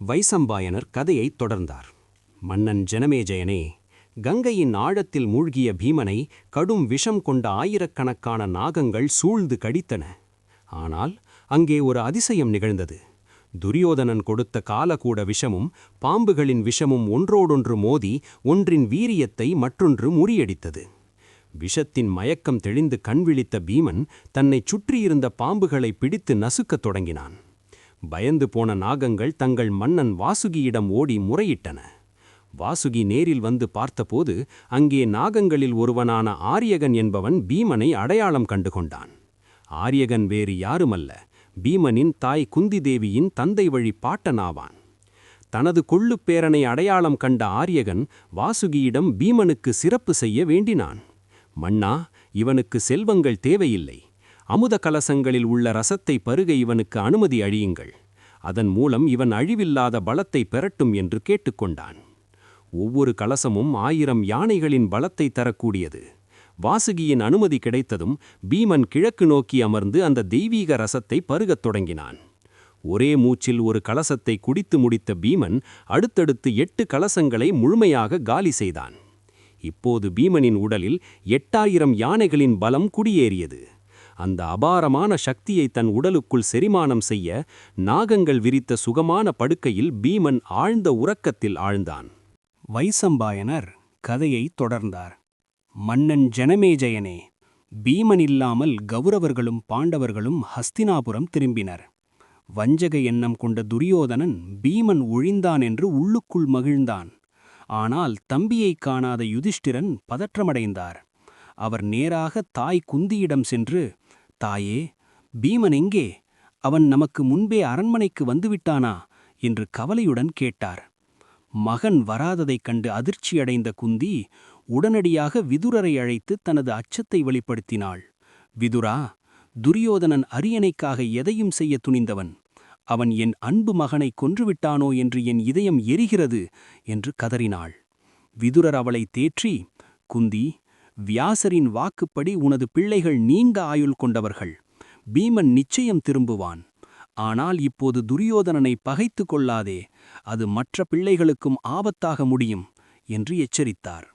வைசம்பாயனர் கதையைத் தொடர்ந்தார். மன்னன் ஜனமேஜயனே கங்கையின் ஆழத்தில் மூழ்கிய பீமனை கடும் விஷம் கொண்ட ஆயிரக்கணக்கான நாகங்கள் சூழ்ந்து கடித்தன. ஆனால் அங்கே ஒரு அதிசயம் நிகழ்ந்தது. துரியோதனன் கொடுத்த காலகூட விஷமும் பாம்புகளின் விஷமும் ஒன்றோடொன்று மோதி ஒன்றின் வீரியத்தை மற்றொன்று முறியடித்தது. விஷத்தின் மயக்கம் தெளிந்து கண்விழித்த பீமன் தன்னைச் சுற்றியிருந்த பாம்புகளை பிடித்து நசுக்கத் தொடங்கினான். பயந்து போன நாகங்கள் தங்கள் மன்னன் வாசுகியிடம் ஓடி முறையிட்டன. வாசுகி நேரில் வந்து பார்த்தபோது அங்கே நாகங்களில் ஒருவனான ஆரியகன் என்பவன் பீமனை அடையாளம் கண்டுகொண்டான். ஆரியகன் வேறு யாருமல்ல பீமனின் தாய் குந்தி தேவியின் தந்தை வழி பாட்டனாவான். தனது கொள்ளுப் பேரனை அடையாளம் கண்ட ஆரியகன் வாசுகியிடம் பீமனுக்கு சிறப்பு செய்ய வேண்டினான். மன்னா இவனுக்கு செல்வங்கள் தேவையில்லை. அமுத கலசங்களில் உள்ள ரசத்தை பருக இவனுக்கு அனுமதி அழியுங்கள். அதன் மூலம் இவன் அழிவில்லாத பலத்தை பெறட்டும் என்று கேட்டுக்கொண்டான். ஒவ்வொரு கலசமும் ஆயிரம் யானைகளின் பலத்தை தரக்கூடியது. வாசுகியின் அனுமதி கிடைத்ததும் பீமன் கிழக்கு நோக்கி அமர்ந்து அந்த தெய்வீக ரசத்தை பருகத் தொடங்கினான். ஒரே மூச்சில் ஒரு கலசத்தை குடித்து முடித்த பீமன் அடுத்தடுத்து எட்டு கலசங்களை முழுமையாக காலி செய்தான். இப்போது பீமனின் உடலில் எட்டாயிரம் யானைகளின் பலம் குடியேறியது. அந்த அபாரமான சக்தியை தன் உடலுக்குள் செரிமானம் செய்ய நாகங்கள் விரித்த சுகமான படுக்கையில் பீமன் ஆழ்ந்த உறக்கத்தில் ஆழ்ந்தான். வைசம்பாயனர் கதையை தொடர்ந்தார். மன்னன் ஜனமேஜயனே பீமன் இல்லாமல் கௌரவர்களும் பாண்டவர்களும் ஹஸ்தினாபுரம் திரும்பினர். வஞ்சக எண்ணம் கொண்ட துரியோதனன் பீமன் ஒழிந்தான் என்று உள்ளுக்குள் மகிழ்ந்தான். ஆனால் தம்பியைக் காணாத யுதிஷ்டிரன் பதற்றமடைந்தார். அவர் நேராக தாய் குந்தியிடம் சென்று தாயே பீமன் எங்கே? அவன் நமக்கு முன்பே அரண்மனைக்கு வந்துவிட்டானா? என்று கவலையுடன் கேட்டார். மகன் வராததைக் கண்டு அதிர்ச்சியடைந்த குந்தி உடனடியாக விதுரரை அழைத்து தனது அச்சத்தை வெளிப்படுத்தினாள். விதுரா துரியோதனன் அரியணைக்காக எதையும் செய்ய துணிந்தவன். அவன் என் அன்பு மகனை கொன்றுவிட்டானோ என்று என் இதயம் எரிகிறது என்று கதறினாள். விதுரர் அவளை தேற்றி குந்தி வியாசரின் வாக்குப்படி உனது பிள்ளைகள் நீண்ட ஆயுள் கொண்டவர்கள். பீமன் நிச்சயம் திரும்புவான். ஆனால் இப்போது துரியோதனனை பகைத்து கொள்ளாதே அது மற்ற பிள்ளைகளுக்கும் ஆபத்தாக முடியும் என்று எச்சரித்தார்.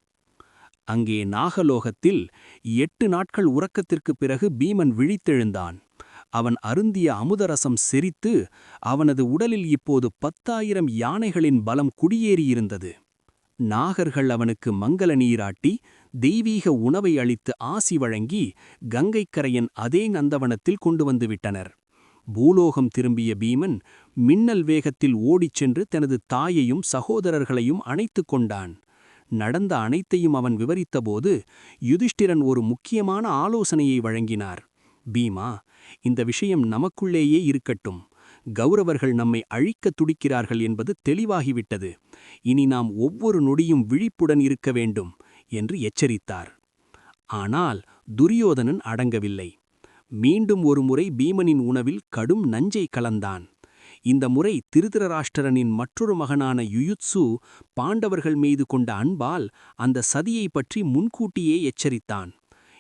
அங்கே நாகலோகத்தில் எட்டு நாட்கள் உறக்கத்திற்குப் பிறகு பீமன் விழித்தெழுந்தான். அவன் அருந்திய அமுதரசம் செரித்து அவனது உடலில் இப்போது பத்தாயிரம் யானைகளின் பலம் குடியேறியிருந்தது. நாகர்கள் அவனுக்கு மங்கள நீராட்டி தெய்வீக உணவை அளித்து ஆசி வழங்கி கங்கைக்கரையன் அதே நந்தவனத்தில் கொண்டு வந்துவிட்டனர் பூலோகம் திரும்பிய பீமன் மின்னல் வேகத்தில் ஓடிச் சென்று தனது தாயையும் சகோதரர்களையும் அணைத்து கொண்டான். நடந்த அனைத்தையும் அவன் விவரித்தபோது யுதிஷ்டிரன் ஒரு முக்கியமான ஆலோசனையை வழங்கினார். பீமா இந்த விஷயம் நமக்குள்ளேயே இருக்கட்டும். கௌரவர்கள் நம்மை அழிக்கத் துடிக்கிறார்கள் என்பது தெளிவாகிவிட்டது. இனி நாம் ஒவ்வொரு நொடியும் விழிப்புடன் இருக்க வேண்டும். என்று எச்சரித்தார். ஆனால் துரியோதனன் அடங்கவில்லை. மீண்டும் ஒருமுறை பீமனின் உணவில் கடும் நஞ்சை கலந்தான். இந்த முறை திருதராஷ்டிரனின் மற்றொரு மகனான யுயுத்சு பாண்டவர்கள் மீது கொண்ட அன்பால் அந்த சதியை பற்றி முன்கூட்டியே எச்சரித்தான்.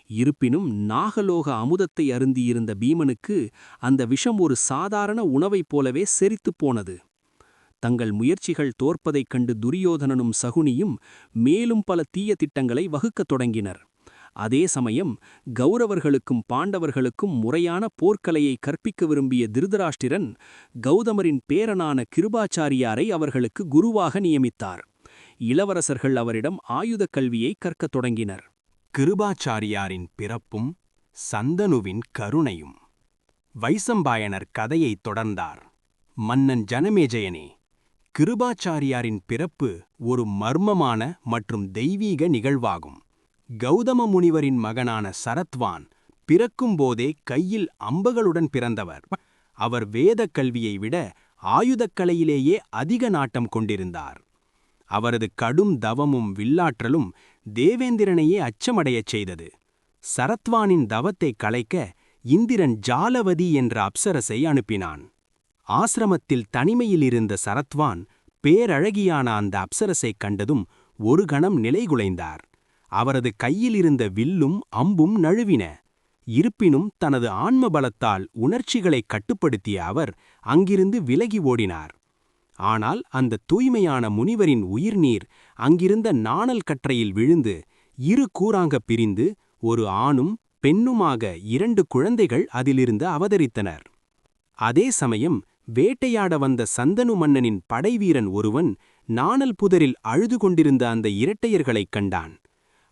இருப்பினும் நாகலோக அமுதத்தை அருந்தியிருந்த பீமனுக்கு அந்த விஷம் ஒரு சாதாரண உணவைப் போலவே செரித்துப் போனது. தங்கள் முயற்சிகள் தோற்பதைக் கண்டு துரியோதனனும் சகுனியும் மேலும் பல தீய திட்டங்களை வகுக்கத் தொடங்கினர். அதே சமயம் கௌரவர்களுக்கும் பாண்டவர்களுக்கும் முறையான போர்க்கலையை கற்பிக்க விரும்பிய திருதராஷ்டிரன் கௌதமரின் பேரனான கிருபாச்சாரியாரை அவர்களுக்கு குருவாக நியமித்தார். இளவரசர்கள் அவரிடம் ஆயுதக் கல்வியை கற்கத் தொடங்கினர். கிருபாச்சாரியாரின் பிறப்பும் சந்தனுவின் கருணையும் வைசம்பாயனர் கதையைத் தொடர்ந்தார். மன்னன் ஜனமேஜயனே கிருபாச்சாரியாரின் பிறப்பு ஒரு மர்மமான மற்றும் தெய்வீக நிகழ்வாகும். கௌதம முனிவரின் மகனான சரத்வான் பிறக்கும்போதே கையில் அம்புகளுடன் பிறந்தவர். அவர் வேதக் கல்வியை விட ஆயுதக்கலையிலேயே அதிக நாட்டம் கொண்டிருந்தார். அவரது கடும் தவமும் வில்லாற்றலும் தேவேந்திரனையே அச்சமடையச் செய்தது. சரத்வானின் தவத்தை கலைக்க இந்திரன் ஜாலவதி என்ற அப்சரசை அனுப்பினான். ஆசிரமத்தில் தனிமையில் இருந்த சரத்வான் பேரழகியான அந்த அப்சரசைக் கண்டதும் ஒரு கணம் நிலைகுலைந்தார். அவரது கையில் இருந்த வில்லும் அம்பும் நழுவின. இருப்பினும் தனது ஆன்ம பலத்தால் உணர்ச்சிகளை கட்டுப்படுத்திய அவர் அங்கிருந்து விலகி ஓடினார். ஆனால் அந்த தூய்மையான முனிவரின் உயிர்நீர் அங்கிருந்த நாணல் கற்றையில் விழுந்து இரு கூறாங்கப் பிரிந்து ஒரு ஆணும் பெண்ணுமாக இரண்டு குழந்தைகள் அதிலிருந்து அவதரித்தனர். அதே சமயம் வேட்டையாட வந்த சந்தனு மன்னனின் படைவீரன் ஒருவன் நாணல் புதரில் அழுது கொண்டிருந்த அந்த இரட்டையர்களைக் கண்டான்.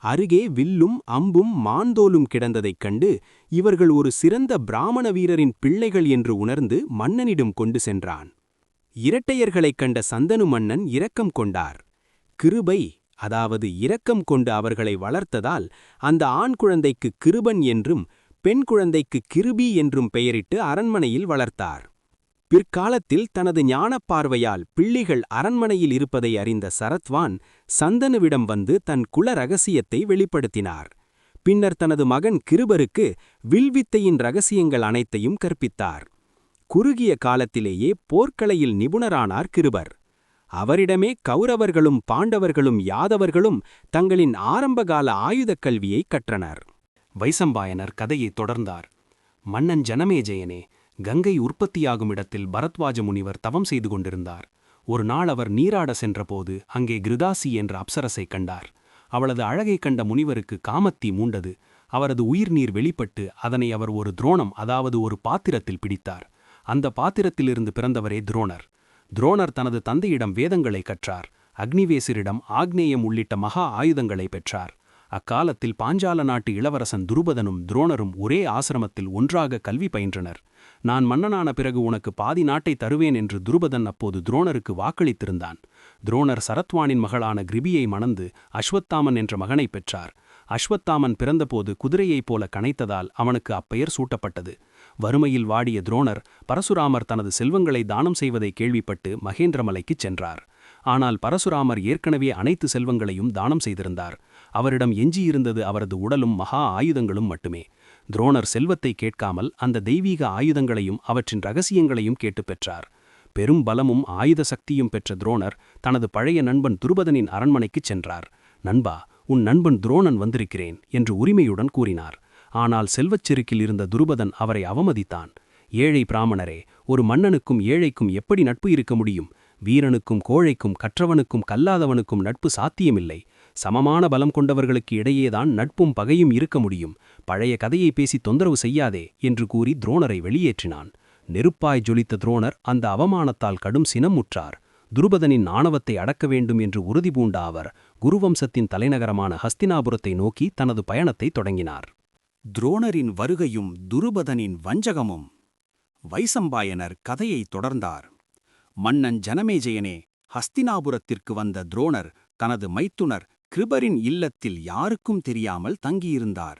அருகே வில்லும் அம்பும் மாந்தோலும் கிடந்ததைக் கண்டு இவர்கள் ஒரு சிறந்த பிராமண வீரரின் பிள்ளைகள் என்று உணர்ந்து மன்னனிடம் கொண்டு சென்றான். இரட்டையர்களைக் கண்ட சந்தனு மன்னன் இரக்கம் கொண்டார். கிருபை அதாவது இரக்கம் கொண்டு அவர்களை வளர்த்ததால் அந்த ஆண் குழந்தைக்கு கிருபன் என்றும் பெண் குழந்தைக்கு கிருபி என்றும் பெயரிட்டு அரண்மனையில் வளர்த்தார். பிற்காலத்தில் தனது ஞானப் பார்வையால் பிள்ளிகள் அரண்மனையில் இருப்பதை அறிந்த சரத்வான் சந்தனுவிடம் வந்து தன் குல ரகசியத்தை வெளிப்படுத்தினார். பின்னர் தனது மகன் கிருபருக்கு வில்வித்தையின் ரகசியங்கள் அனைத்தையும் கற்பித்தார். குறுகிய காலத்திலேயே போர்க்கலையில் நிபுணரானார் கிருபர். அவரிடமே கௌரவர்களும் பாண்டவர்களும் யாதவர்களும் தங்களின் ஆரம்பகால ஆயுதக் கல்வியை கற்றனர். வைசம்பாயனர் கதையை தொடர்ந்தார். மன்னன் ஜனமேஜயனே கங்கை உற்பத்தியாகும் இடத்தில் பரத்வாஜ முனிவர் தவம் செய்து கொண்டிருந்தார். ஒரு நாள் அவர் நீராட சென்றபோது அங்கே கிருதாசி என்ற அப்சரசை கண்டார். அவளது அழகைக் கண்ட முனிவருக்கு காமத்தி மூண்டது. அவரது உயிர்நீர் வெளிப்பட்டு அதனை அவர் ஒரு துரோணம் அதாவது ஒரு பாத்திரத்தில் பிடித்தார். அந்த பாத்திரத்திலிருந்து பிறந்தவரே துரோணர். துரோணர் தனது தந்தையிடம் வேதங்களை கற்றார். அக்னிவேசரிடம் ஆக்னேயம் உள்ளிட்ட மகா ஆயுதங்களை பெற்றார். அக்காலத்தில் பாஞ்சால நாட்டு இளவரசன் துருபதனும் துரோணரும் ஒரே ஆசிரமத்தில் ஒன்றாக கல்வி பயின்றனர். நான் மன்னனான பிறகு உனக்கு பாதி நாட்டை தருவேன் என்று துருபதன் அப்போது துரோணருக்கு வாக்களித்திருந்தான். துரோணர் சரத்வானின் மகளான கிரிபியை மணந்து அஸ்வத்தாமன் என்ற மகனை பெற்றார். அஸ்வத்தாமன் பிறந்தபோது குதிரையைப் போல கனைத்ததால் அவனுக்கு அப்பெயர் சூட்டப்பட்டது. வறுமையில் வாடிய துரோணர் பரசுராமர் தனது செல்வங்களை தானம் செய்வதை கேள்விப்பட்டு மகேந்திரமலைக்குச் சென்றார். ஆனால் பரசுராமர் ஏற்கனவே அனைத்து செல்வங்களையும் தானம் செய்திருந்தார். அவரிடம் எஞ்சியிருந்தது அவரது உடலும் மகா ஆயுதங்களும் மட்டுமே. துரோணர் செல்வத்தை கேட்காமல் அந்த தெய்வீக ஆயுதங்களையும் அவற்றின் ரகசியங்களையும் கேட்டுப் பெற்றார். பெரும் பலமும் ஆயுத சக்தியும் பெற்ற துரோணர் தனது பழைய நண்பன் துருபதனின் அரண்மனைக்குச் சென்றார். நண்பா உன் நண்பன் துரோணன் வந்திருக்கிறேன் என்று உரிமையுடன் கூறினார். ஆனால் செல்வச் செருக்கில் இருந்த துருபதன் அவரை அவமதித்தான். ஏழை பிராமணரே ஒரு மன்னனுக்கும் ஏழைக்கும் எப்படி நட்பு இருக்க முடியும்? வீரனுக்கும் கோழைக்கும் கற்றவனுக்கும் கல்லாதவனுக்கும் நட்பு சாத்தியமில்லை. சமமான பலம் கொண்டவர்களுக்கு இடையேதான் நட்பும் பகையும் இருக்க முடியும். பழைய கதையை பேசி தொந்தரவு செய்யாதே என்று கூறி துரோணரை வெளியேற்றினான். நெருப்பாய் ஜொலித்த துரோணர் அந்த அவமானத்தால் கடும் சினம் முற்றார் துருபதனின் ஆணவத்தை அடக்க வேண்டும் என்று உறுதி பூண்ட அவர் குருவம்சத்தின் தலைநகரமான ஹஸ்தினாபுரத்தை நோக்கி தனது பயணத்தை தொடங்கினார். துரோணரின் வருகையும் துருபதனின் வஞ்சகமும் வைசம்பாயனர் கதையை தொடர்ந்தார். மன்னன் ஜனமேஜயனே ஹஸ்தினாபுரத்திற்கு வந்த துரோணர் தனது மைத்துனர் கிருபரின் இல்லத்தில் யாருக்கும் தெரியாமல் தங்கியிருந்தார்.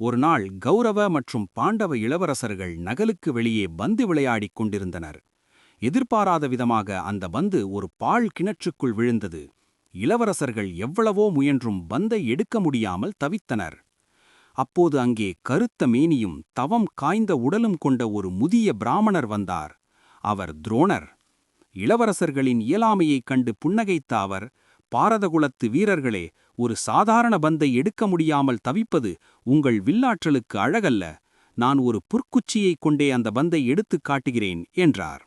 ஒருநாள் கௌரவ மற்றும் பாண்டவ இளவரசர்கள் நகலுக்கு வெளியே பந்து விளையாடிக் கொண்டிருந்தனர். எதிர்பாராத விதமாக அந்த பந்து ஒரு பால் கிணற்றுக்குள் விழுந்தது. இளவரசர்கள் எவ்வளவோ முயன்றும் பந்தை எடுக்க முடியாமல் தவித்தனர். அப்போது அங்கே கருத்த மேனியும் தவம் காய்ந்த உடலும் கொண்ட ஒரு முதிய பிராமணர் வந்தார். அவர் துரோணர். இளவரசர்களின் இயலாமையைக் கண்டு புன்னகைத்த அவர் பாரதகுலத்து வீரர்களே ஒரு சாதாரண பந்தை எடுக்க முடியாமல் தவிப்பது உங்கள் வில்லாற்றலுக்கு அழகல்ல. நான் ஒரு புற்குச்சியைக் கொண்டே அந்த பந்தை எடுத்துக் காட்டுகிறேன் என்றார்.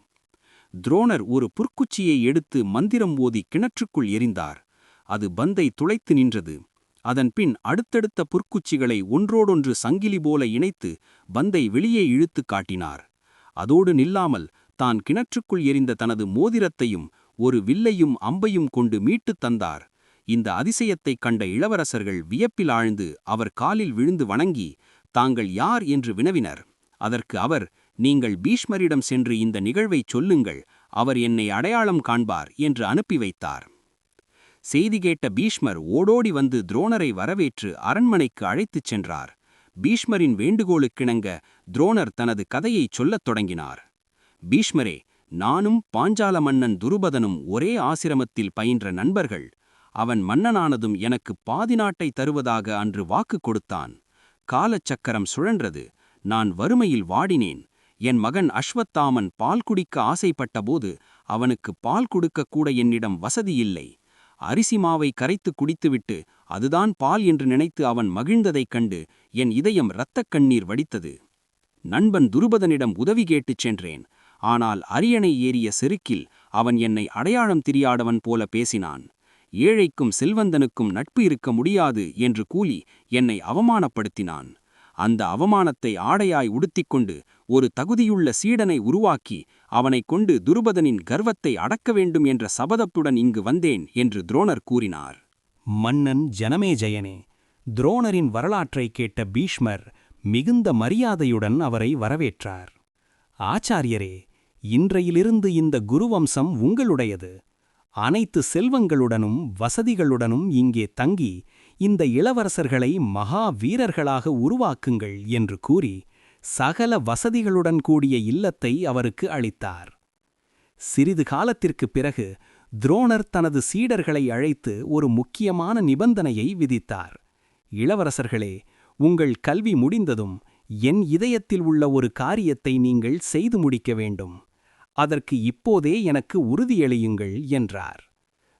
துரோணர் ஒரு புற்குச்சியை எடுத்து மந்திரம் ஓதி கிணற்றுக்குள் எரிந்தார். அது பந்தை துளைத்து நின்றது. அதன்பின் அடுத்தடுத்த புற்குச்சிகளை ஒன்றோடொன்று சங்கிலி போல இணைத்து பந்தை வெளியே இழுத்துக் காட்டினார். அதோடு நில்லாமல் தான் கிணற்றுக்குள் எரிந்த தனது மோதிரத்தையும் ஒரு வில்லையும் அம்பையும் கொண்டு மீட்டுத் தந்தார். இந்த அதிசயத்தைக் கண்ட இளவரசர்கள் வியப்பில் ஆழ்ந்து அவர் காலில் விழுந்து வணங்கி தாங்கள் யார்? என்று வினவினர். அதற்கு அவர் நீங்கள் பீஷ்மரிடம் சென்று இந்த நிகழ்வைச் சொல்லுங்கள் அவர் என்னை அடையாளம் காண்பார் என்று அனுப்பி வைத்தார். செய்தி கேட்ட பீஷ்மர் ஓடோடி வந்து துரோணரை வரவேற்று அரண்மனைக்கு அழைத்துச் சென்றார். பீஷ்மரின் வேண்டுகோளுக்கிணங்க துரோணர் தனது கதையைச் சொல்லத் தொடங்கினார். பீஷ்மரே நானும் பாஞ்சால மன்னன் துருபதனும் ஒரே ஆசிரமத்தில் பயின்ற நண்பர்கள். அவன் மன்னனானதும் எனக்கு பாதி நாட்டை தருவதாக அன்று வாக்கு கொடுத்தான். காலச்சக்கரம் சுழன்றது. நான் வறுமையில் வாடினேன். என் மகன் அஸ்வத்தாமன் பால் குடிக்க ஆசைப்பட்டபோது அவனுக்கு பால் கொடுக்கக்கூட என்னிடம் வசதியில்லை அரிசி மாவை கரைத்து குடித்துவிட்டு அதுதான் பால் என்று நினைத்து அவன் மகிழ்ந்ததைக் கண்டு என் இதயம் இரத்தக் கண்ணீர் வடித்தது. நண்பன் துருபதனிடம் உதவி கேட்டுச் சென்றேன். ஆனால் அரியணை ஏறிய செருக்கில் அவன் என்னை அடையாளம் தெரியாதவன் போல பேசினான். ஏழைக்கும் செல்வந்தனுக்கும் நட்பு இருக்க முடியாது என்று கூலி என்னை அவமானப்படுத்தினான். அந்த அவமானத்தை ஆடையாய் உடுத்திக்கொண்டு ஒரு தகுதியுள்ள சீடனை உருவாக்கி அவனைக் கொண்டு துருபதனின் கர்வத்தை அடக்க வேண்டும் என்ற சபதத்துடன் இங்கு வந்தேன் என்று துரோணர் கூறினார். மன்னன் ஜனமேஜயனே துரோணரின் வரலாற்றை கேட்ட பீஷ்மர் மிகுந்த மரியாதையுடன் அவரை வரவேற்றார். ஆச்சாரியரே இன்றையிலிருந்து இந்த குருவம்சம் உங்களுடையது. அனைத்து செல்வங்களுடனும் வசதிகளுடனும் இங்கே தங்கி இந்த இளவரசர்களை மகா வீரர்களாக உருவாக்குங்கள் என்று கூறி சகல வசதிகளுடன் கூடிய இல்லத்தை அவருக்கு அளித்தார். சிறிது காலத்திற்குப் பிறகு துரோணர் தனது சீடர்களை அழைத்து ஒரு முக்கியமான நிபந்தனையை விதித்தார். இளவரசர்களே உங்கள் கல்வி முடிந்ததும் என் இதயத்தில் உள்ள ஒரு காரியத்தை நீங்கள் செய்து முடிக்க வேண்டும். அதற்கு இப்போதே எனக்கு உறுதியளியுங்கள் என்றார்.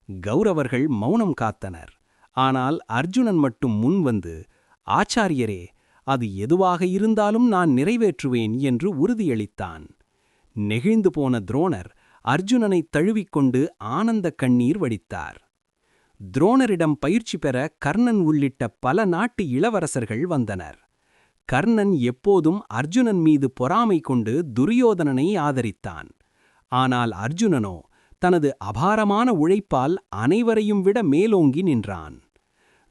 கௌரவர்கள் மௌனம் காத்தனர். ஆனால் அர்ஜுனன் மட்டும் முன்வந்து ஆச்சாரியரே அது எதுவாக இருந்தாலும் நான் நிறைவேற்றுவேன் என்று உறுதியளித்தான் நெகிழ்ந்து போன துரோணர் அர்ஜுனனை தழுவிக்கொண்டு ஆனந்த கண்ணீர் வடித்தார். துரோணரிடம் பயிற்சி பெற கர்ணன் உள்ளிட்ட பல நாட்டு இளவரசர்கள் வந்தனர். கர்ணன் எப்போதும் அர்ஜுனன் மீது பொறாமை கொண்டு துரியோதனனை ஆதரித்தான். ஆனால் அர்ஜுனனோ தனது அபாரமான உழைப்பால் அனைவரையும் விட மேலோங்கி நின்றான்.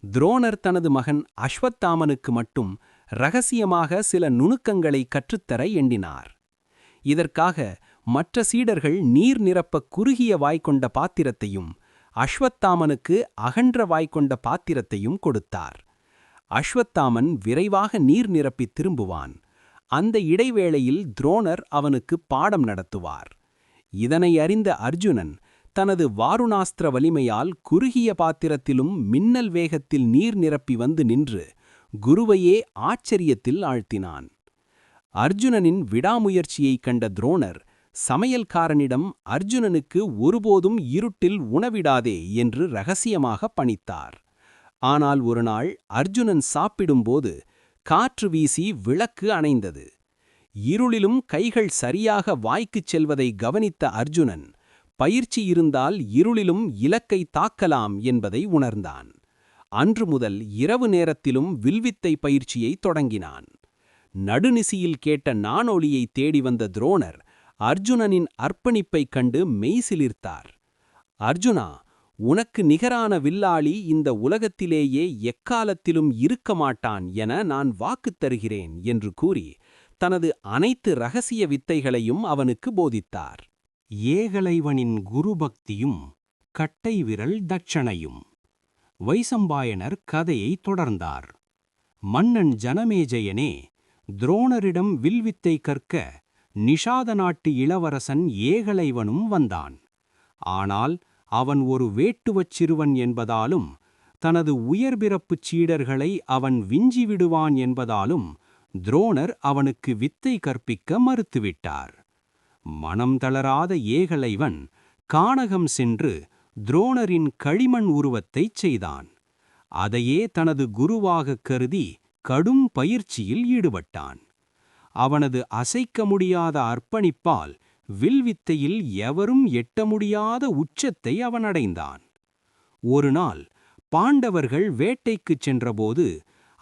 துரோணர் தனது மகன் அஸ்வத்தாமனுக்கு மட்டும் ரகசியமாக சில நுணுக்கங்களை கற்றுத்தர எண்ணினார். இதற்காக மற்ற சீடர்கள் நீர் நிரப்ப குறுகிய வாய்க்கொண்ட பாத்திரத்தையும் அஸ்வத்தாமனுக்கு அகன்ற வாய்க்கொண்ட பாத்திரத்தையும் கொடுத்தார். அஸ்வத்தாமன் விரைவாக நீர் நிரப்பி திரும்புவான். அந்த இடைவேளையில் துரோணர் அவனுக்கு பாடம் நடத்துவார். இதனை அறிந்த அர்ஜுனன் தனது வாருணாஸ்திர வலிமையால் குறுகிய பாத்திரத்திலும் மின்னல் வேகத்தில் நீர் நிரப்பி வந்து நின்று குருவையே ஆச்சரியத்தில் ஆழ்த்தினான். அர்ஜுனனின் விடாமுயற்சியைக் கண்ட துரோணர் சமையல்காரனிடம் அர்ஜுனனுக்கு ஒருபோதும் இருட்டில் உணவிடாதே என்று ரகசியமாக பணித்தார். ஆனால் ஒருநாள் அர்ஜுனன் சாப்பிடும்போது காற்று வீசி விளக்கு அணைந்தது. இருளிலும் கைகள் சரியாக வாய்க்குச் செல்வதை கவனித்த அர்ஜுனன் பயிற்சி இருந்தால் இருளிலும் இலக்கை தாக்கலாம் என்பதை உணர்ந்தான். அன்று முதல் இரவு நேரத்திலும் வில்வித்தை பயிற்சியை தொடங்கினான். நடுநிசியில் கேட்ட நானொலியை தேடி வந்த துரோணர் அர்ஜுனனின் அர்ப்பணிப்பைக் கண்டு மெய்சிலிர்த்தார் அர்ஜுனா உனக்கு நிகரான வில்லாளி இந்த உலகத்திலேயே எக்காலத்திலும் இருக்க மாட்டான் என நான் வாக்குத் தருகிறேன் என்று கூறி தனது அனைத்து ரகசிய வித்தைகளையும் அவனுக்கு போதித்தார். ஏகலைவனின் குருபக்தியும் கட்டை விரல் தட்சணையும். வைசம்பாயனர் கதையை தொடர்ந்தார். மன்னன் ஜனமேஜயனே துரோணரிடம் வில்வித்தை கற்க நிஷாத நாட்டு இளவரசன் ஏகலைவனும் வந்தான். ஆனால் அவன் ஒரு வேட்டுவச் சிறுவன் என்பதாலும் தனது உயர்பிறப்புச் சீடர்களை அவன் விஞ்சிவிடுவான் என்பதாலும் துரோணர் அவனுக்கு வித்தை கற்பிக்க மறுத்துவிட்டார். மனம் தளராத ஏகலைவன் கானகம் சென்று துரோணரின் களிமண் உருவத்தைச் செய்தான். அதையே தனது குருவாகக் கருதி கடும் பயிற்சியில் ஈடுபட்டான். அவனது அசைக்க முடியாத அர்ப்பணிப்பால் வில்வித்தையில் எவரும் எட்ட முடியாத உச்சத்தை அவனடைந்தான். ஒருநாள் பாண்டவர்கள் வேட்டைக்குச் சென்றபோது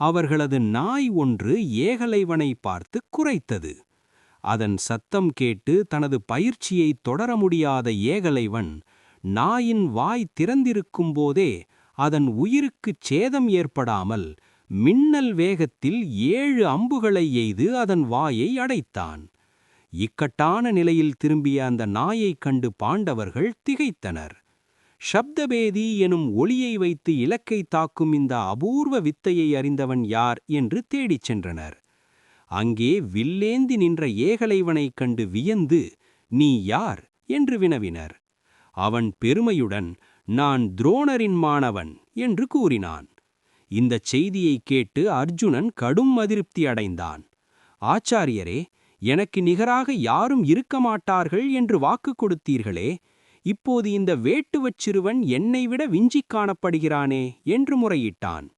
அவர்களது நாய் ஒன்று ஏகலைவனை பார்த்து குறைத்தது அதன் சத்தம் கேட்டு தனது பயிற்சியை தொடர முடியாத ஏகலைவன் நாயின் வாய் திறந்திருக்கும்போதே அதன் உயிருக்குச் சேதம் ஏற்படாமல் மின்னல் வேகத்தில் ஏழு அம்புகளை எய்து அதன் வாயை அடைத்தான். இக்கட்டான நிலையில் திரும்பிய அந்த நாயைக் கண்டு பாண்டவர்கள் திகைத்தனர். ஷப்தபேதி எனும் ஒளியை வைத்து இலக்கை தாக்கும் இந்த அபூர்வ வித்தையை அறிந்தவன் யார் என்று தேடிச் சென்றனர். அங்கே வில்லேந்தி நின்ற ஏகலைவனைக் கண்டு வியந்து நீ யார்? என்று வினவினர். அவன் பெருமையுடன் நான் துரோணரின் மாணவன் என்று கூறினான். இந்தச் செய்தியைக் கேட்டு அர்ஜுனன் கடும் அதிருப்தி அடைந்தான். ஆச்சாரியரே எனக்கு நிகராக யாரும் இருக்க மாட்டார்கள் என்று வாக்கு கொடுத்தீர்களே இப்போது இந்த வேட்டுவச் சிறுவன் என்னை விட விஞ்சிக் காணப்படுகிறானே என்று முறையிட்டான்.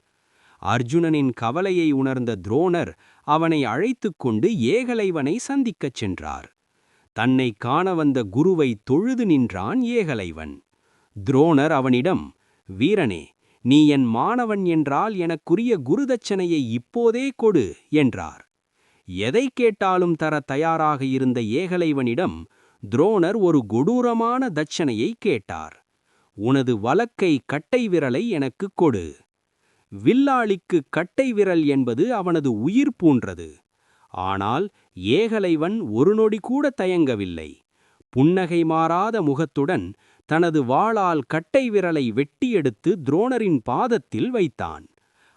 அர்ஜுனனின் கவலையை உணர்ந்த துரோணர் அவனை அழைத்துக் கொண்டு ஏகலைவனை சந்திக்கச் சென்றார். தன்னை காண வந்த குருவை தொழுது நின்றான் ஏகலைவன். துரோணர் அவனிடம் வீரனே நீ என் மாணவன் என்றால் எனக்குரிய குருதட்சணையை இப்போதே கொடு என்றார். எதை கேட்டாலும் தர தயாராக இருந்த ஏகலைவனிடம் துரோணர் ஒரு கொடூரமான தட்சணையை கேட்டார். உனது வலக்கை கட்டை விரலை எனக்குக் கொடு. வில்லாளிக்கு கட்டை விரல் என்பது அவனது உயிர் பூன்றது. ஆனால் ஏகலைவன் ஒரு நொடி கூட தயங்கவில்லை. புன்னகை மாறாத முகத்துடன் தனது வாளால் கட்டை விரலை வெட்டி எடுத்து துரோணரின் பாதத்தில் வைத்தான்.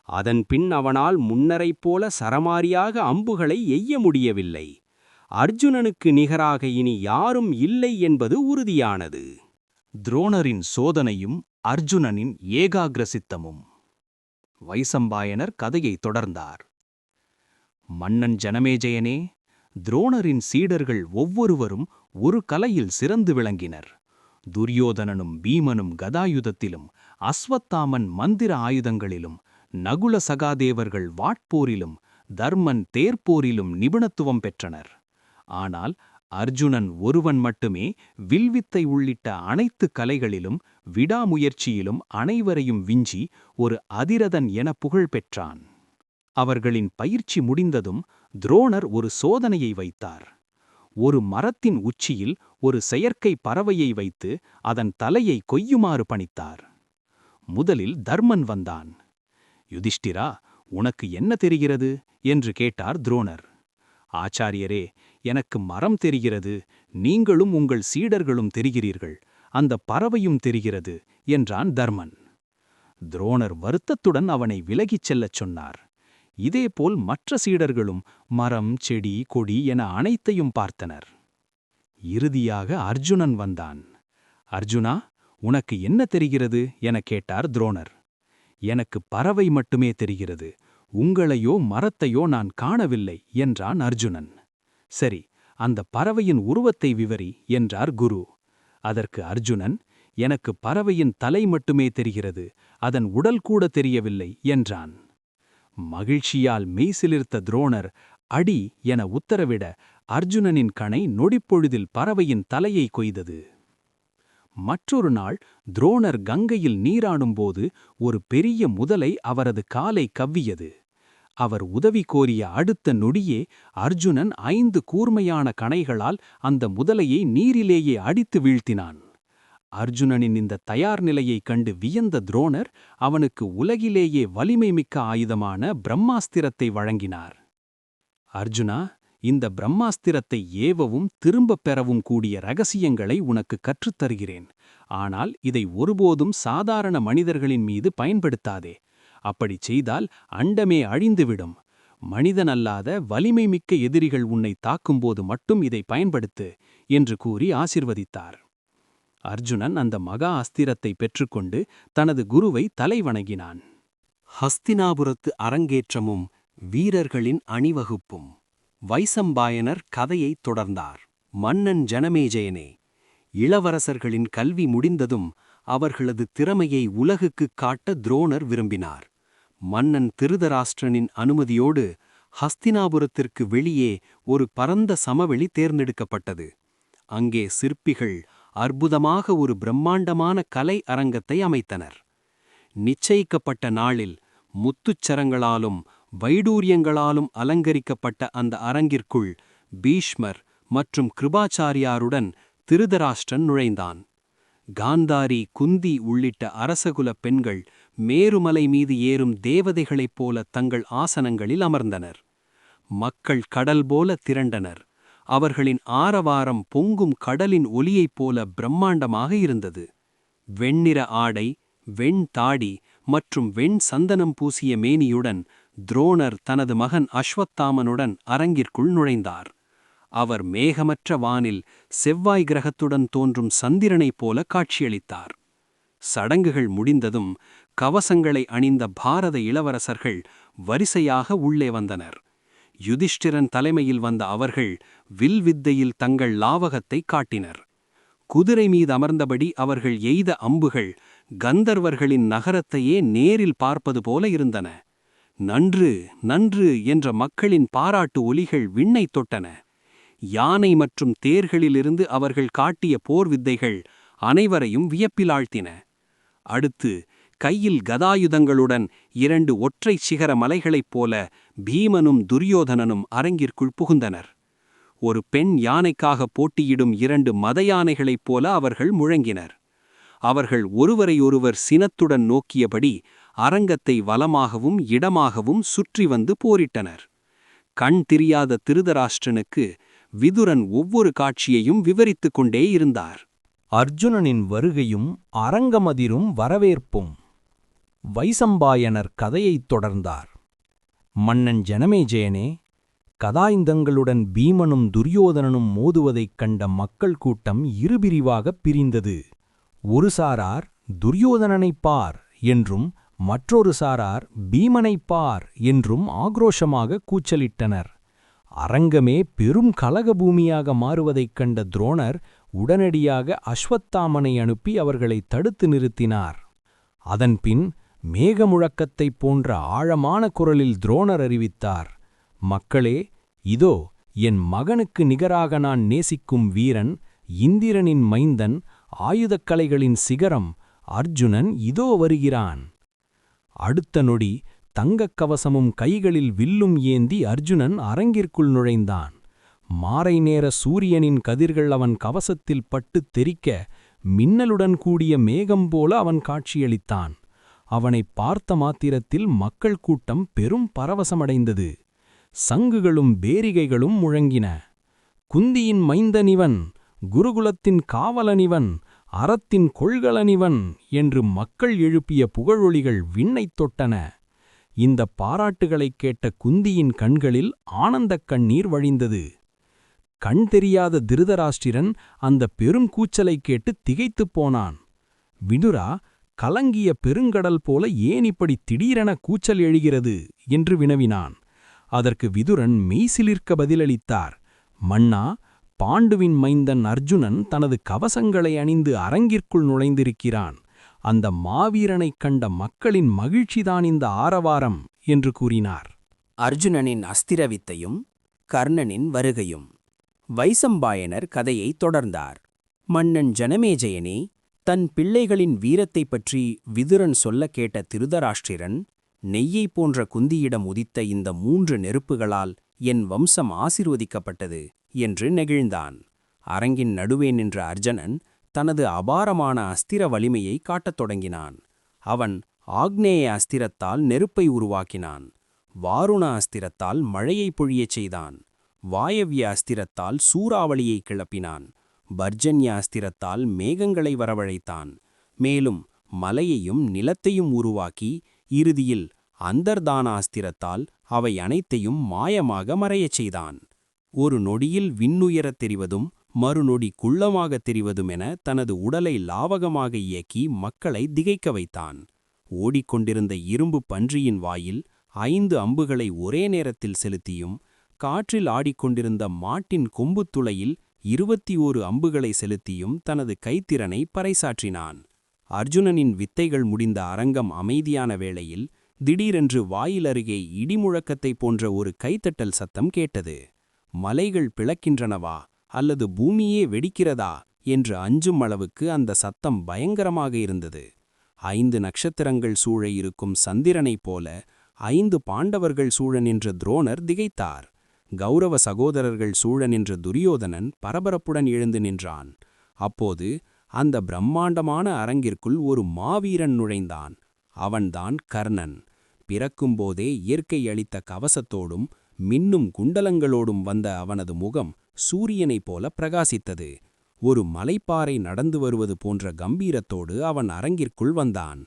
அதன் பின் அவனால் முன்னரைப் போல சரமாரியாக அம்புகளை எய்ய முடியவில்லை. அர்ஜுனனுக்கு நிகராக இனி யாரும் இல்லை என்பது உறுதியானது. துரோணரின் சோதனையும் அர்ஜுனனின் ஏகாகிரசித்தமும். வைசம்பாயனர் கதையை தொடர்ந்தார். மன்னன் ஜனமேஜயனே துரோணரின் சீடர்கள் ஒவ்வொருவரும் ஒரு கலையில் சிறந்து விளங்கினர். துரியோதனனும் பீமனும் கதாயுதத்திலும் அஸ்வத்தாமன் மந்திர ஆயுதங்களிலும் நகுல சகாதேவர்கள் வாட்போரிலும் தர்மன் தேர்ப்போரிலும் நிபுணத்துவம் பெற்றனர். ஆனால் அர்ஜுனன் ஒருவன் மட்டுமே வில்வித்தை உள்ளிட்ட அனைத்து கலைகளிலும் விடாமுயற்சியிலும் அனைவரையும் விஞ்சி ஒரு அதிரதன் என புகழ் பெற்றான். அவர்களின் பயிற்சி முடிந்ததும் துரோணர் ஒரு சோதனையை வைத்தார். ஒரு மரத்தின் உச்சியில் ஒரு செயற்கை பறவையை வைத்து அதன் தலையை கொய்யுமாறு பணித்தார். முதலில் தர்மன் வந்தான். யுதிஷ்டிரா உனக்கு என்ன தெரிகிறது? என்று கேட்டார் துரோணர். ஆச்சாரியரே எனக்கு மரம் தெரிகிறது நீங்களும் உங்கள் சீடர்களும் தெரிகிறீர்கள் அந்த பறவையும் தெரிகிறது என்றான் தர்மன். துரோணர் வருத்தத்துடன் அவனை விலகிச் செல்லச் சொன்னார். இதேபோல் மற்ற சீடர்களும் மரம் செடி கொடி என அனைத்தையும் பார்த்தனர். இறுதியாக அர்ஜுனன் வந்தான். அர்ஜுனா உனக்கு என்ன தெரிகிறது? என கேட்டார் துரோணர். எனக்கு பறவை மட்டுமே தெரிகிறது உங்களையோ மரத்தையோ நான் காணவில்லை என்றான் அர்ஜுனன். சரி அந்த பறவையின் உருவத்தை விவரி என்றார் குரு. அதற்கு அர்ஜுனன் எனக்கு பறவையின் தலை மட்டுமே தெரிகிறது அதன் உடல் கூட தெரியவில்லை என்றான். மகிழ்ச்சியால் மெய்சிலிர்த்த துரோணர் அடி என உத்தரவிட அர்ஜுனனின் கணை நொடிப்பொழுதில் பறவையின் தலையை கொய்தது. மற்றொரு நாள் துரோணர் கங்கையில் நீராடும்போது ஒரு பெரிய முதலை அவரது காலை கவ்வியது. அவர் உதவி கோரிய அடுத்த நொடியே அர்ஜுனன் ஐந்து கூர்மையான கணைகளால் அந்த முதலையை நீரிலேயே அடித்து வீழ்த்தினான். அர்ஜுனனின் இந்த தயார் நிலையைக் கண்டு வியந்த துரோணர் அவனுக்கு உலகிலேயே வலிமை மிக்க ஆயுதமான பிரம்மாஸ்திரத்தை வழங்கினார். அர்ஜுனா இந்த பிரம்மாஸ்திரத்தை ஏவவும் திரும்பப் பெறவும் கூடிய ரகசியங்களை உனக்கு கற்றுத்தருகிறேன் ஆனால் இதை ஒருபோதும் சாதாரண மனிதர்களின் மீது பயன்படுத்தாதே. அப்படிச் செய்தால் அண்டமே அழிந்துவிடும். மனிதனல்லாத வலிமை மிக்க எதிரிகள் உன்னை தாக்கும்போது மட்டும் இதை பயன்படுத்து என்று கூறி ஆசிர்வதித்தார். அர்ஜுனன் அந்த மகா அஸ்திரத்தை பெற்றுக்கொண்டு தனது குருவை தலைவணங்கினான். ஹஸ்தினாபுரத்து அரங்கேற்றமும் வீரர்களின் அணிவகுப்பும் வைசம்பாயனர் கதையைத் தொடர்ந்தார். மன்னன் ஜனமேஜயனே இளவரசர்களின் கல்வி முடிந்ததும் அவர்களது திறமையை உலகுக்குக் காட்ட துரோணர் விரும்பினார். மன்னன் திருதராஷ்டிரனின் அனுமதியோடு ஹஸ்தினாபுரத்திற்கு வெளியே ஒரு பரந்த சமவெளி தேர்ந்தெடுக்கப்பட்டது. அங்கே சிற்பிகள் அற்புதமாக ஒரு பிரம்மாண்டமான கலை அரங்கத்தை அமைத்தனர். நிச்சயிக்கப்பட்ட நாளில் முத்துச்சரங்களாலும் வைடூரியங்களாலும் அலங்கரிக்கப்பட்ட அந்த அரங்கிற்குள் பீஷ்மர் மற்றும் கிருபாச்சாரியாருடன் திருதராஷ்டிரன் நுழைந்தான். காந்தாரி குந்தி உள்ளிட்ட அரசகுல பெண்கள் மேருமலை மீது ஏறும் தேவதைகளைப் போல தங்கள் ஆசனங்களில் அமர்ந்தனர். மக்கள் கடல் போல திரண்டனர். அவர்களின் ஆரவாரம் பொங்கும் கடலின் ஒலியைப் போல பிரம்மாண்டமாக இருந்தது. வெண்ணிற ஆடை வெண் தாடி மற்றும் வெண் சந்தனம் பூசிய மேனியுடன் துரோணர் தனது மகன் அஸ்வத்தாமனுடன் அரங்கிற்குள் நுழைந்தார். அவர் மேகமற்ற வானில் செவ்வாய் கிரகத்துடன் தோன்றும் சந்திரனைப் போல காட்சியளித்தார். சடங்குகள் முடிந்ததும் கவசங்களை அணிந்த பாரத இளவரசர்கள் வரிசையாக உள்ளே வந்தனர். யுதிஷ்டிரன் தலைமையில் வந்த அவர்கள் வில்வித்தையில் தங்கள் லாவகத்தை காட்டினர். குதிரை மீது அமர்ந்தபடி அவர்கள் எய்த அம்புகள் கந்தர்வர்களின் நகரத்தையே நேரில் பார்ப்பது போல இருந்தன. நன்று நன்று என்ற மக்களின் பாராட்டு ஒலிகள் விண்ணை தொட்டன. யானை மற்றும் தேர்களிலிருந்து அவர்கள் காட்டிய போர் வித்தைகள் அனைவரையும் வியப்பிலாழ்த்தின. அடுத்து கையில் கதாயுதங்களுடன் இரண்டு ஒற்றை சிகர மலைகளைப் போல பீமனும் துரியோதனனும் அரங்கிற்குள் புகுந்தனர். ஒரு பெண் யானைக்காக போட்டியிடும் இரண்டு மத யானைகளைப் போல அவர்கள் முழங்கினர். அவர்கள் ஒருவரையொருவர் சினத்துடன் நோக்கியபடி அரங்கத்தை வலமாகவும் இடமாகவும் சுற்றி வந்து போரிட்டனர். கண் தெரியாத திருதராஷ்டிரனுக்கு விதுரன் ஒவ்வொரு காட்சியையும் விவரித்துக் கொண்டே இருந்தார். அர்ஜுனனின் வருகையும் அரங்கமதிரும் வரவேற்பும். வைசம்பாயனர் கதையைத் தொடர்ந்தார். மன்னன் ஜனமேஜயனே கதாயுதங்களுடன் பீமனும் துரியோதனனும் மோதுவதைக் கண்ட மக்கள் கூட்டம் இருபிரிவாகப் பிரிந்தது. ஒரு சாரார் துரியோதனனைப் பார் என்றும் மற்றொரு சாரார் பீமனைப் பார் என்றும் ஆக்ரோஷமாக கூச்சலிட்டனர். அரங்கமே பெரும் கலகபூமியாக மாறுவதைக் கண்ட துரோணர் உடனடியாக அஸ்வத்தாமனை அனுப்பி அவர்களை தடுத்து நிறுத்தினார். அதன்பின் மேகமுழக்கத்தைப் போன்ற ஆழமான குரலில் துரோணர் அறிவித்தார் மக்களே இதோ என் மகனுக்கு நிகராக நான் நேசிக்கும் வீரன் இந்திரனின் மைந்தன் ஆயுதக்கலைகளின் சிகரம் அர்ஜுனன் இதோ வருகிறான். அடுத்த நொடி தங்கக் கவசமும் கைகளில் வில்லும் ஏந்தி அர்ஜுனன் அரங்கிற்குள் நுழைந்தான். மாறை நேர சூரியனின் கதிர்கள் அவன் கவசத்தில் பட்டுத் தெறிக்க மின்னலுடன் கூடிய மேகம் போல அவன் காட்சியளித்தான். அவனைப் பார்த்த மாத்திரத்தில் மக்கள் கூட்டம் பெரும் பரவசமடைந்தது. சங்குகளும் பேரிகைகளும் முழங்கின. குந்தியின் மைந்தனிவன் குருகுலத்தின் காவலனிவன் அறத்தின் கொள்கலனிவன் என்று மக்கள் எழுப்பிய புகழொளிகள் விண்ணைத் தொட்டன. இந்த பாராட்டுகளைக் கேட்ட குந்தியின் கண்களில் ஆனந்தக் கண்ணீர் வழிந்தது. கண் தெரியாத திருதராஷ்டிரன் அந்த பெருங்கூச்சலைக் கேட்டு திகைத்துப் போனான். விடுரா கலங்கிய பெருங்கடல் போல ஏன் இப்படி திடீரென கூச்சல் எழுகிறது? என்று வினவினான். அதற்கு விதுரன் மெய்சிலிர்க்க பதிலளித்தார். மன்னா பாண்டுவின் மைந்தன் அர்ஜுனன் தனது கவசங்களை அணிந்து அரங்கிற்குள் நுழைந்திருக்கிறான். அந்த மாவீரனைக் கண்ட மக்களின் மகிழ்ச்சிதான் இந்த ஆரவாரம் என்று கூறினார். அர்ஜுனனின் அஸ்திரவித்தையும் கர்ணனின் வருகையும் வைசம்பாயனர் கதையை தொடர்ந்தார். மன்னன் ஜனமேஜயனே தன் பிள்ளைகளின் வீரத்தைப் பற்றி விதுரன் சொல்ல கேட்ட திருதராஷ்டிரன் நெய்யைப் போன்ற குந்தியிடம் உதித்த இந்த மூன்று நெருப்புகளால் என் வம்சம் ஆசிர்வதிக்கப்பட்டது என்று நெகிழ்ந்தான். அரங்கின் நடுவே நின்ற அர்ஜனன் தனது அபாரமான அஸ்திர வலிமையை காட்டத் தொடங்கினான். அவன் ஆக்னேய அஸ்திரத்தால் நெருப்பை உருவாக்கினான். வாருண அஸ்திரத்தால் மழையை பொழியச் செய்தான். வாயவ்ய அஸ்திரத்தால் சூறாவளியை கிளப்பினான். பர்ஜன்யாஸ்திரத்தால் மேகங்களை வரவழைத்தான். மேலும் மலையையும் நிலத்தையும் உருவாக்கி இறுதியில் அந்தர்தான அஸ்திரத்தால் அவை அனைத்தையும் மாயமாக மறையச் செய்தான். ஒரு நொடியில் விண்ணுயரத் தெரிவதும் மறுநொடி குள்ளமாகத் தெரிவதுமென தனது உடலை லாவகமாக இயக்கி மக்களை திகைக்க வைத்தான். ஓடிக்கொண்டிருந்த இரும்பு பன்றியின் வாயில் ஐந்து அம்புகளை ஒரே நேரத்தில் செலுத்தியும் காற்றில் ஆடிக்கொண்டிருந்த மாட்டின் கொம்புத் துளையில் இருபத்தி ஓரு அம்புகளை செலுத்தியும் தனது கைத்திறனை பறைசாற்றினான். அர்ஜுனனின் வித்தைகள் முடிந்த அரங்கம் அமைதியான வேளையில் திடீரென்று வாயிலருகே இடிமுழக்கத்தை போன்ற ஒரு கைத்தட்டல் சத்தம் கேட்டது. மலைகள் பிளக்கின்றனவா? அல்லது பூமியே வெடிக்கிறதா? என்று அஞ்சும் அளவுக்கு அந்த சத்தம் பயங்கரமாக இருந்தது. ஐந்து நட்சத்திரங்கள் சூழ இருக்கும் சந்திரனைப் போல ஐந்து பாண்டவர்கள் சூழ நின்ற துரோணர் திகைத்தார். கௌரவ சகோதரர்கள் சூழ நின்ற துரியோதனன் பரபரப்புடன் எழுந்து நின்றான். அப்போது அந்த பிரம்மாண்டமான அரங்கிற்குள் ஒரு மாவீரன் நுழைந்தான். அவன்தான் கர்ணன். பிறக்கும்போதே இயற்கை அளித்த கவசத்தோடும் மின்னும் குண்டலங்களோடும் வந்த அவனது முகம் சூரியனைப் போல பிரகாசித்தது. ஒரு மலைப்பாறை நடந்து வருவது போன்ற கம்பீரத்தோடு அவன் அரங்கிற்குள் வந்தான்.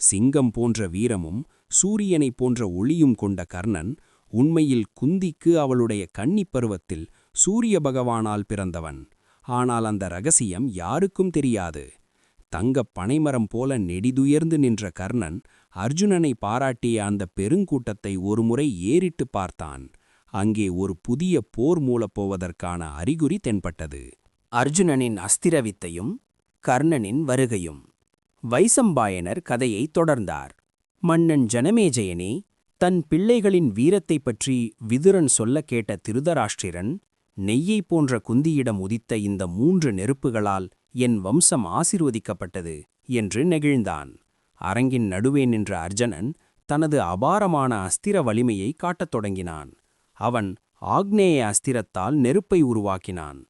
சிங்கம் போன்ற வீரமும் சூரியனைப் போன்ற ஒளியும் கொண்ட கர்ணன் உண்மையில் குந்திக்கு அவளுடைய கன்னிப் பருவத்தில் சூரிய பகவானால் பிறந்தவன். ஆனால் அந்த ரகசியம் யாருக்கும் தெரியாது. தங்கப் பனைமரம் போல நெடிதுயர்ந்து நின்ற கர்ணன் அர்ஜுனனை பாராட்டிய அந்த பெருங்கூட்டத்தை ஒருமுறை ஏறிட்டு பார்த்தான். அங்கே ஒரு புதிய போர் மூலப்போவதற்கான அறிகுறி தென்பட்டது. அர்ஜுனனின் அஸ்திரவித்தையும் கர்ணனின் வருகையும். வைசம்பாயனர் கதையை தொடர்ந்தார். மன்னன் ஜனமேஜயனே தன் பிள்ளைகளின் வீரத்தைப் பற்றி விதுரன் சொல்ல கேட்ட திருதராஷ்டிரன் நெய்யைப் போன்ற குந்தியிடம் உதித்த இந்த மூன்று நெருப்புகளால் என் வம்சம் ஆசிர்வதிக்கப்பட்டது என்று நெகிழ்ந்தான். அரங்கின் நடுவே நின்ற அர்ஜனன் தனது அபாரமான அஸ்திர வலிமையை காட்டத் தொடங்கினான். அவன் ஆக்னேய அஸ்திரத்தால் நெருப்பை உருவாக்கினான்.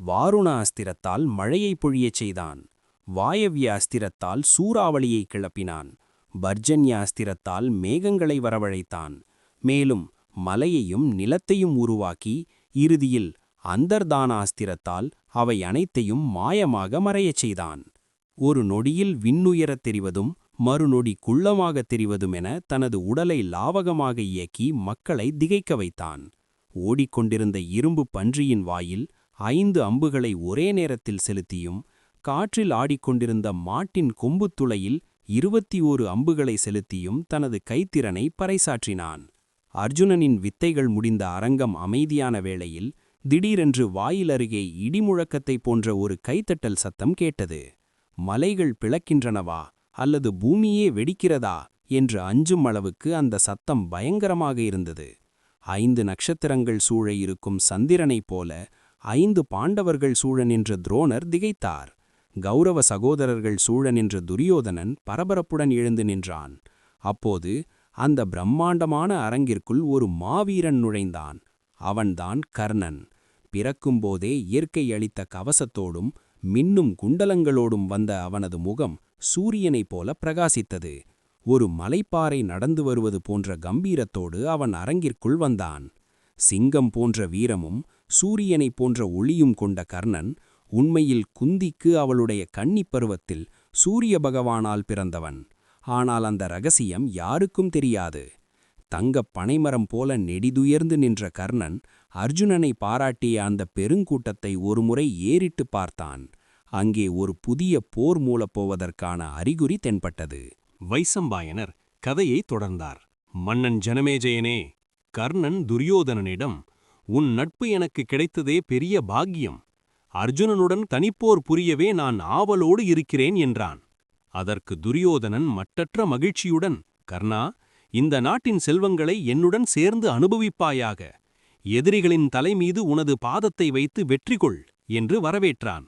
வாருண அஸ்திரத்தால் மழையை பொழியச் செய்தான். வாயவிய அஸ்திரத்தால் சூறாவளியை கிளப்பினான். பர்ஜன்யாஸ்திரத்தால் மேகங்களை வரவழைத்தான். மேலும் மலையையும் நிலத்தையும் உருவாக்கி இறுதியில் அந்தர்தான அஸ்திரத்தால் அவை அனைத்தையும் மாயமாக மறையச் செய்தான். ஒரு நொடியில் விண்ணுயரத் தெரிவதும் மறுநொடி குள்ளமாகத் தெரிவதுமென தனது உடலை லாவகமாக இயக்கி மக்களை திகைக்க வைத்தான். ஓடிக்கொண்டிருந்த இரும்பு பன்றியின் வாயில் ஐந்து அம்புகளை ஒரே நேரத்தில் செலுத்தியும் காற்றில் ஆடிக்கொண்டிருந்த மாட்டின் கொம்புத் துளையில் இருபத்தி ஓரு அம்புகளை செலுத்தியும் தனது கைத்திறனை பறைசாற்றினான். அர்ஜுனனின் வித்தைகள் முடிந்த அரங்கம் அமைதியான வேளையில் திடீரென்று வாயிலருகே இடிமுழக்கத்தை போன்ற ஒரு கைத்தட்டல் சத்தம் கேட்டது. மலைகள் பிளக்கின்றனவா அல்லது பூமியே வெடிக்கிறதா என்று அஞ்சும் அளவுக்கு அந்த சத்தம் பயங்கரமாக இருந்தது. ஐந்து நட்சத்திரங்கள் சூழ இருக்கும் சந்திரனைப் போல ஐந்து பாண்டவர்கள் சூழ நின்ற துரோணர் திகைத்தார். கௌரவ சகோதரர்கள் சூழ நின்ற துரியோதனன் பரபரப்புடன் எழுந்து நின்றான். அப்போது அந்த பிரம்மாண்டமான அரங்கிற்குள் ஒரு மாவீரன் நுழைந்தான். அவன்தான் கர்ணன். பிறக்கும்போதே இயற்கை அளித்த கவசத்தோடும் மின்னும் குண்டலங்களோடும் வந்த அவனது முகம் சூரியனைப் போல பிரகாசித்தது. ஒரு மலைப்பாறை நடந்து வருவது போன்ற கம்பீரத்தோடு அவன் அரங்கிற்குள் வந்தான். சிங்கம் போன்ற வீரமும் சூரியனைப் போன்ற ஒளியும் கொண்ட கர்ணன் உண்மையில் குந்திக்கு அவளுடைய கன்னிப் பருவத்தில் சூரிய பகவானால் பிறந்தவன். ஆனால் அந்த ரகசியம் யாருக்கும் தெரியாது. தங்கப் பனைமரம் போல நெடிதுயர்ந்து நின்ற கர்ணன் அர்ஜுனனை பாராட்டிய அந்த பெருங்கூட்டத்தை ஒருமுறை ஏறிட்டு பார்த்தான். அங்கே ஒரு புதிய போர் மூலப்போவதற்கான அறிகுறி தென்பட்டது. வைசம்பாயனர் கதையை தொடர்ந்தார். மன்னன் ஜனமேஜயனே கர்ணன் துரியோதனனிடம் உன் நட்பு எனக்கு கிடைத்ததே பெரிய பாக்கியம். அர்ஜுனனுடன் தனிப்போர் புரியவே நான் ஆவலோடு இருக்கிறேன் என்றான். அதற்கு துரியோதனன் மட்டற்ற மகிழ்ச்சியுடன் கர்ணா இந்த நாட்டின் செல்வங்களை என்னுடன் சேர்ந்து அனுபவிப்பாயாக. எதிரிகளின் தலைமீது உனது பாதத்தை வைத்து வெற்றி கொள் என்று வரவேற்றான்.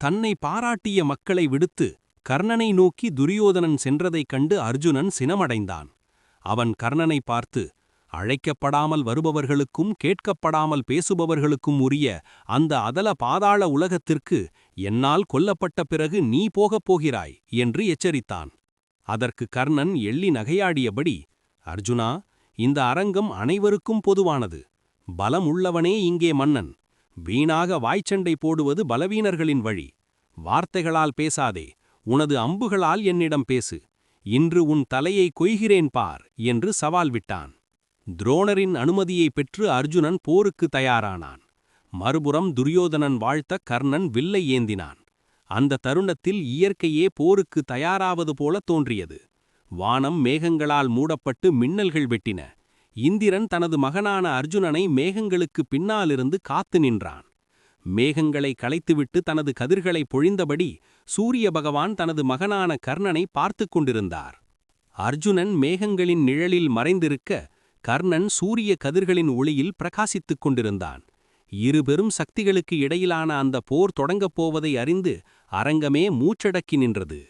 தன்னை பாராட்டிய மக்களை விடுத்து கர்ணனை நோக்கி துரியோதனன் சென்றதைக் கண்டு அர்ஜுனன் சினமடைந்தான். அவன் கர்ணனை பார்த்து அழைக்கப்படாமல் வருபவர்களுக்கும் கேட்கப்படாமல் பேசுபவர்களுக்கும் உரிய அந்த அதல பாதாள உலகத்திற்கு என்னால் கொல்லப்பட்ட பிறகு நீ போகப் போகிறாய் என்று எச்சரித்தான். அதற்கு கர்ணன் எள்ளி நகையாடியபடி அர்ஜுனா இந்த அரங்கம் அனைவருக்கும் பொதுவானது. பலம் உள்ளவனே இங்கே மன்னன். வீணாக வாய்ச்சண்டை போடுவது பலவீனர்களின் வழி. வார்த்தைகளால் பேசாதே. உனது அம்புகளால் என்னிடம் பேசு. இன்று உன் தலையை கொய்கிறேன் பார் என்று சவால் விட்டான். துரோணரின் அனுமதியை பெற்று அர்ஜுனன் போருக்கு தயாரானான். மறுபுறம் துரியோதனன் வாழ்த்த கர்ணன் வில்லை ஏந்தினான். அந்த தருணத்தில் இயற்கையே போருக்கு தயாராவது போல தோன்றியது. வானம் மேகங்களால் மூடப்பட்டு மின்னல்கள் வெட்டின. இந்திரன் தனது மகனான அர்ஜுனனை மேகங்களுக்கு பின்னாலிருந்து காத்து நின்றான். மேகங்களை களைத்துவிட்டு தனது கதிர்களை பொழிந்தபடி சூரிய பகவான் தனது மகனான கர்ணனை பார்த்து கொண்டிருந்தார். அர்ஜுனன் மேகங்களின் நிழலில் மறைந்திருக்க கர்ணன் சூரிய கதிர்களின் ஒளியில் பிரகாசித்துக் கொண்டிருந்தான். இரு பெரும் சக்திகளுக்கு இடையிலான அந்த போர் தொடங்கப் போவதை அறிந்து அரங்கமே மூச்சடக்கி நின்றது.